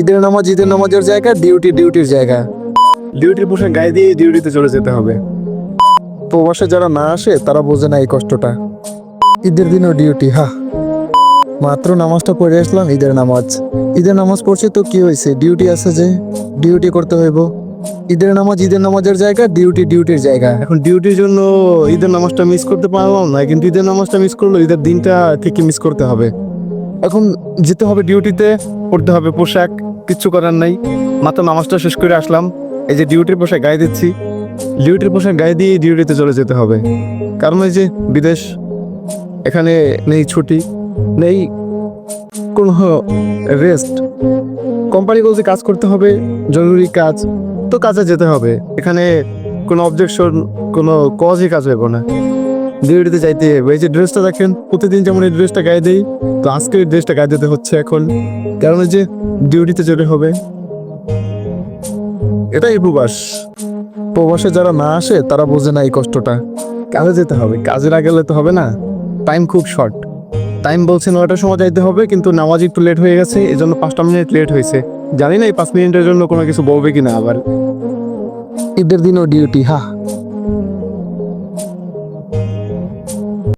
ঈদের নামাজ ঈদের নামাজের জায়গা ডিউটি ডিউটির জায়গা। ডিউটির পোশাক গায়ে দিয়ে ডিউটিতে চলে যেতে হবে। প্রবাসে যারা না আসে তারা বোঝে না এই কষ্টটা। ঈদের দিনও ডিউটি হা। মাত্র নামাজটা পড়ে আসলাম ঈদের নামাজ। ঈদের নামাজ পড়ছে তো কি হয়েছে ডিউটি আছে যে ডিউটি করতে হইব। ঈদের নামাজ ঈদের নামাজের জায়গা ডিউটি ডিউটির জায়গা। এখন ডিউটির জন্য ঈদের নামাজটা মিস করতে পারলাম না কিন্তু ঈদের নামাজটা মিস করল ঈদের দিনটা থেকে মিস করতে হবে। এখন যেতে হবে ডিউটিতে পড়তে হবে পোশাক কিচ্ছু করার নাই। মাত্র নামাজটা শেষ করে আসলাম। এই যে ডিউটির পোশাক গায়ে দিচ্ছি। ডিউটির পোশাক গায়ে দিয়ে ডিউটিতে চলে যেতে হবে। কারণ এই যে বিদেশ, এখানে নেই ছুটি, নেই কোনো রেস্ট কোম্পানিগুলোতে কাজ করতে হবে, জরুরি কাজ। তো কাজে যেতে হবে। এখানে কোনো অবজেকশন কোনো কজই কাজ হবে না। ডিউটিতে যাইতে হবে এই যে ড্রেসটা দেখেন, প্রতিদিন যেমন এই ড্রেসটা গায়ে দেই, তো আজকে এই ড্রেসটা গায়ে দিতে হচ্ছে এখন। কারণ যে ডিউটিতে যেতে হবে, এটাই প্রবাস। প্রবাসে যারা না আসে, তারা বোঝে না এই কষ্টটা। কাজে যেতে হবে, কাজে না গেলে তো হবে না। টাইম খুব শর্ট টাইম বলছে নয়টার সময় যাইতে হবে, কিন্তু নামাজ একটু লেট হয়ে গেছে এই জন্য পাঁচটা মিনিট লেট হয়েছে। জানি না এই পাঁচ মিনিটের জন্য কোনো কিছু বলবে কিনা আবার। ঈদের দিনও ডিউটি হা।